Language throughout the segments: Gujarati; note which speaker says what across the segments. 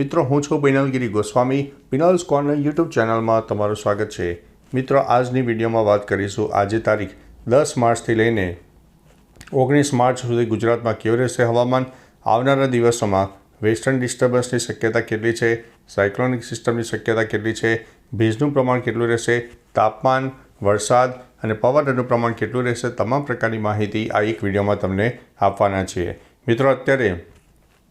Speaker 1: મિત્રો, હું છું પિનલગીરી ગોસ્વામી. પિનલ્સ કોર્નર યુટ્યુબ ચેનલમાં તમારું સ્વાગત છે. મિત્રો, આજની વિડીયોમાં વાત કરીશું આજે તારીખ દસ માર્ચથી લઈને ઓગણીસ માર્ચ સુધી ગુજરાતમાં કેવું રહેશે હવામાન? આવનારા દિવસોમાં વેસ્ટર્ન ડિસ્ટર્બન્સની શક્યતા કેટલી છે? સાયક્લોનિક સિસ્ટમની શક્યતા કેટલી છે? ભેજનું પ્રમાણ કેટલું રહેશે? તાપમાન, વરસાદ અને પવનનું પ્રમાણ કેટલું રહેશે? તમામ પ્રકારની માહિતી આ એક વિડીયોમાં તમને આપવાના છીએ. મિત્રો, અત્યારે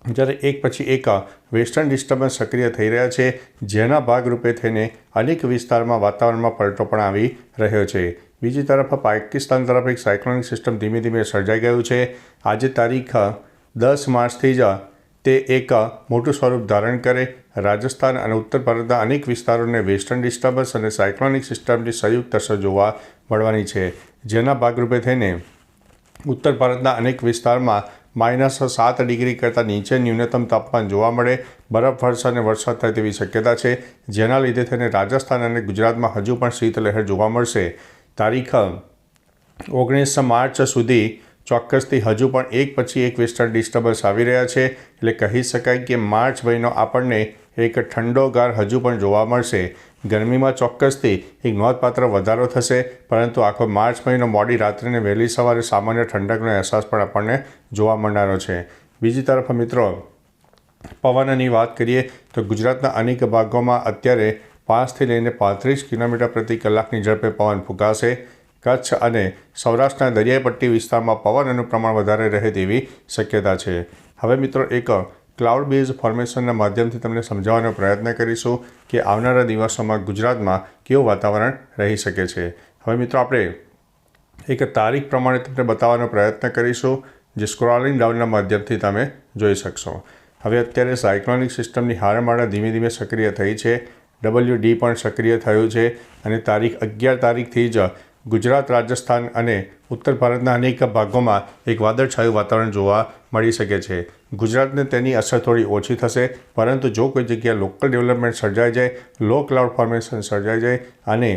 Speaker 1: જ્યારે એક પછી એક વેસ્ટર્ન ડિસ્ટર્બન્સ સક્રિય થઈ રહ્યા છે, જેના ભાગરૂપે થઈને અનેક વિસ્તારમાં વાતાવરણમાં પલટો પણ આવી રહ્યો છે. બીજી તરફ પાકિસ્તાન તરફ એક સાયક્લોનિક સિસ્ટમ ધીમે ધીમે સર્જાઈ ગયું છે. આજે તારીખ દસ માર્ચથી જ તે એક મોટું સ્વરૂપ ધારણ કરે. રાજસ્થાન અને ઉત્તર ભારતના અનેક વિસ્તારોને વેસ્ટર્ન ડિસ્ટર્બન્સ અને સાયક્લોનિક સિસ્ટમની સંયુક્ત અસર જોવા મળવાની છે, જેના ભાગરૂપે થઈને ઉત્તર ભારતના અનેક વિસ્તારમાં માઇનસ સાત ડિગ્રી કરતાં નીચે ન્યૂનતમ તાપમાન જોવા મળે. બરફવર્ષા અને વરસાદ થાય તેવી શક્યતા છે. જેના લીધે થઈને રાજસ્થાન અને ગુજરાતમાં હજુ પણ શીતલહેર જોવા મળશે. તારીખ, ઓગણીસ માર્ચ સુધી ચોક્કસથી હજુ પણ એક પછી એક વેસ્ટર્ન ડિસ્ટર્બન્સ આવી રહ્યા છે. એટલે કહી શકાય કે માર્ચ મહિનો આપણને એક ઠંડો ગાર હજુ પણ જોવા મળશે. ગરમીમાં ચોક્કસથી એક નોંધપાત્ર વધારો થશે, પરંતુ આખો માર્ચ મહિનો મોડી રાત્રિને વહેલી સવારે સામાન્ય ઠંડકનો અહેસાસ પણ આપણને જોવા મળનારો છે. બીજી તરફ મિત્રો, પવનની વાત કરીએ તો ગુજરાતના અનેક ભાગોમાં અત્યારે પાંચથી લઈને પાંત્રીસ કિલોમીટર પ્રતિ કલાકની ઝડપે પવન ફૂંકાશે. કચ્છ અને સૌરાષ્ટ્રના દરિયાઈ પટ્ટી વિસ્તારમાં પવનનું પ્રમાણ વધારે રહે તેવી શક્યતા છે. હવે મિત્રો, એક ક્લાઉડ બેઝ ફોર્મેશનના માધ્યમથી તમને સમજાવવાનો પ્રયત્ન કરીશું કે આવનારા દિવસોમાં ગુજરાતમાં કેવું વાતાવરણ રહી શકે છે. હવે મિત્રો આપણે એક તારીખ પ્રમાણે તમને બતાવવાનો પ્રયત્ન કરીશું, જે સ્ક્રોલિંગ ડાઉનના માધ્યમથી તમે જોઈ શકશો. હવે અત્યારે સાયક્લોનિક સિસ્ટમની હારમાળા ધીમે ધીમે સક્રિય થઈ છે. ડબલ્યુ ડી પણ સક્રિય થયું છે અને તારીખ અગિયાર તારીખથી જ ગુજરાત, રાજસ્થાન અને ઉત્તર ભારતના અનેક ભાગોમાં એક વાદળછાયું વાતાવરણ જોવા મળી શકે છે. ગુજરાતને તેની અસર થોડી ઓછી થશે, પરંતુ જો કોઈ જગ્યાએ લોકલ ડેવલપમેન્ટ સર્જાઈ જાય, લો ક્લાઉડ ફોર્મેશન સર્જાઈ જાય અને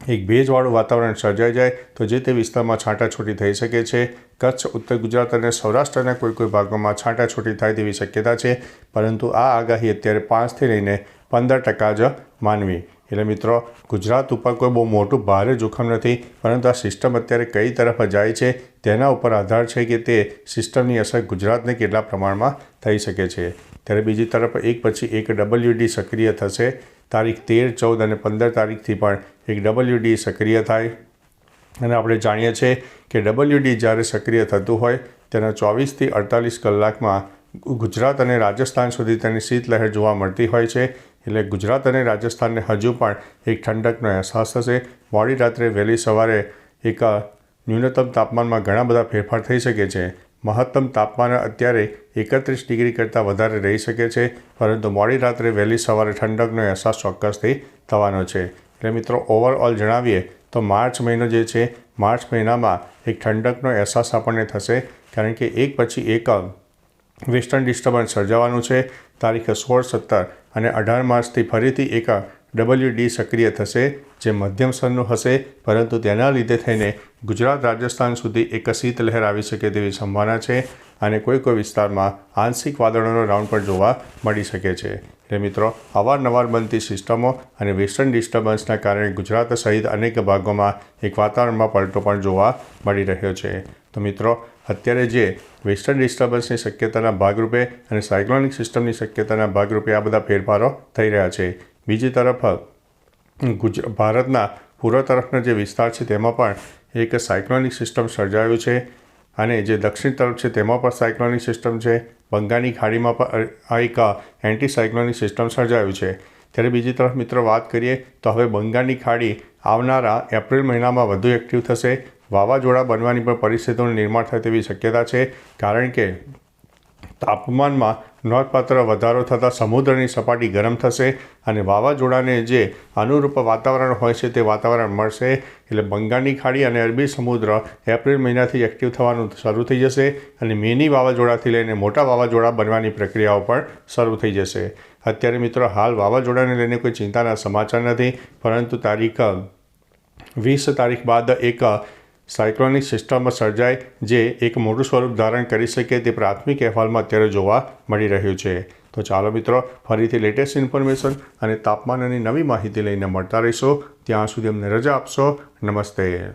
Speaker 1: એક ભેજવાળું વાતાવરણ સર્જાઈ જાય, તો જે તે વિસ્તારમાં છાંટાછૂટી થઈ શકે છે. કચ્છ, ઉત્તર ગુજરાત અને સૌરાષ્ટ્રના કોઈ કોઈ ભાગોમાં છાંટાછૂટી થાય તેવી શક્યતા છે, પરંતુ આ આગાહી અત્યારે પાંચથી લઈને પંદર ટકા જ માનવી એટલે મિત્રો, ગુજરાત ઉપર કોઈ બહુ મોટું ભારે જોખમ નથી, પરંતુ આ સિસ્ટમ અત્યારે કઈ તરફ જાય છે, તેના ઉપર આધાર છે કે તે સિસ્ટમની અસર ગુજરાતને કેટલા પ્રમાણમાં થઈ શકે છે. ત્યારે બીજી તરફ એક પછી એક ડબલ્યુડી સક્રિય થશે. તારીખ તેર, ચૌદ અને પંદર તારીખથી પણ એક ડબલ્યુડી સક્રિય થાય. અને આપણે જાણીએ છીએ કે ડબલ્યુડી જ્યારે સક્રિય થતું હોય, તેના ચોવીસથી અડતાલીસ કલાકમાં ગુજરાત અને રાજસ્થાન સુધી તેની શીતલહેર જોવા મળતી હોય છે. એટલે ગુજરાત અને રાજસ્થાનને હજુ પણ એક ઠંડકનો અહેસાસ થશે. મોડી રાત્રે વહેલી સવારે એક ન્યૂનતમ તાપમાનમાં ઘણા બધા ફેરફાર થઈ શકે છે. મહત્તમ તાપમાન અત્યારે એકત્રીસ ડિગ્રી કરતાં વધારે રહી શકે છે, પરંતુ મોડી રાત્રે વહેલી સવારે ઠંડકનો અહેસાસ ચોક્કસથી થવાનો છે. એટલે મિત્રો, ઓવરઓલ જણાવીએ તો માર્ચ મહિનો જે છે, માર્ચ મહિનામાં એક ઠંડકનો અહેસાસ આપણને થશે, કારણ કે એક પછી એક વેસ્ટર્ન ડિસ્ટર્બન્સ સર્જાવાનું છે. તારીખ સોળ સત્તર અને અઢાર માર્ચથી ફરીથી એક ડબલ્યુ ડી સક્રિય થશે, જે મધ્યમ સ્તરનું હશે. પરંતુ તેના લીધે થઈને ગુજરાત રાજસ્થાન સુધી એક શીતલહેર આવી શકે તેવી સંભાવના છે અને કોઈ કોઈ વિસ્તારમાં આંશિક વાદળોનો રાઉન્ડ પણ જોવા મળી શકે છે. એટલે મિત્રો, અવારનવાર બનતી સિસ્ટમો અને વેસ્ટર્ન ડિસ્ટર્બન્સના કારણે ગુજરાત સહિત અનેક ભાગોમાં એક વાતાવરણમાં પલટો પણ જોવા મળી રહ્યો છે. તો મિત્રો, અત્યારે જે વેસ્ટર્ન ડિસ્ટર્બન્સની શક્યતાના ભાગરૂપે અને સાયક્લોનિક સિસ્ટમની શક્યતાના ભાગરૂપે આ બધા ફેરફારો થઈ રહ્યા છે. બીજી તરફ, ગુજ, ભારતના પૂર્વ તરફનો જે વિસ્તાર છે તેમાં પણ એક સાયક્લોનિક સિસ્ટમ સર્જાયું છે અને જે દક્ષિણ તરફ છે તેમાં પણ સાયક્લોનિક સિસ્ટમ છે. બંગાળની ખાડીમાં પણ આ એક એન્ટી સાયક્લોનિક સિસ્ટમ સર્જાયું છે. ત્યારે બીજી તરફ મિત્રો વાત કરીએ તો હવે બંગાળની ખાડી આવનારા એપ્રિલ મહિનામાં વધુ એક્ટિવ થશે. વાવાઝોડા બનવાની પણ પરિસ્થિતિનું નિર્માણ થાય તેવી શક્યતા છે, કારણ કે તાપમાનમાં નોંધપાત્ર વધારો થતાં સમુદ્રની સપાટી ગરમ થશે અને વાવાઝોડાને જે અનુરૂપ વાતાવરણ હોય છે તે વાતાવરણ મળશે. એટલે બંગાળની ખાડી અને અરબી સમુદ્ર એપ્રિલ મહિનાથી એક્ટિવ થવાનું શરૂ થઈ જશે અને મેની વાવાઝોડાથી લઈને મોટા વાવાઝોડા બનવાની પ્રક્રિયાઓ પણ શરૂ થઈ જશે. અત્યારે મિત્રો, હાલ વાવાઝોડાને લઈને કોઈ ચિંતાના સમાચાર નથી, પરંતુ તારીખ, વીસ તારીખ બાદ એક સાયક્લોનિક સિસ્ટમ સર્જાય જે એક મોટું સ્વરૂપ ધારણ કરી શકે તે પ્રાથમિક અહેવાલમાં અત્યારે જોવા મળી રહ્યું છે. તો ચાલો મિત્રો, ફરીથી લેટેસ્ટ ઇન્ફોર્મેશન અને તાપમાનની નવી માહિતી લઈને મળતા રહીશો. ત્યાં સુધી અમને રજા આપશો. નમસ્તે.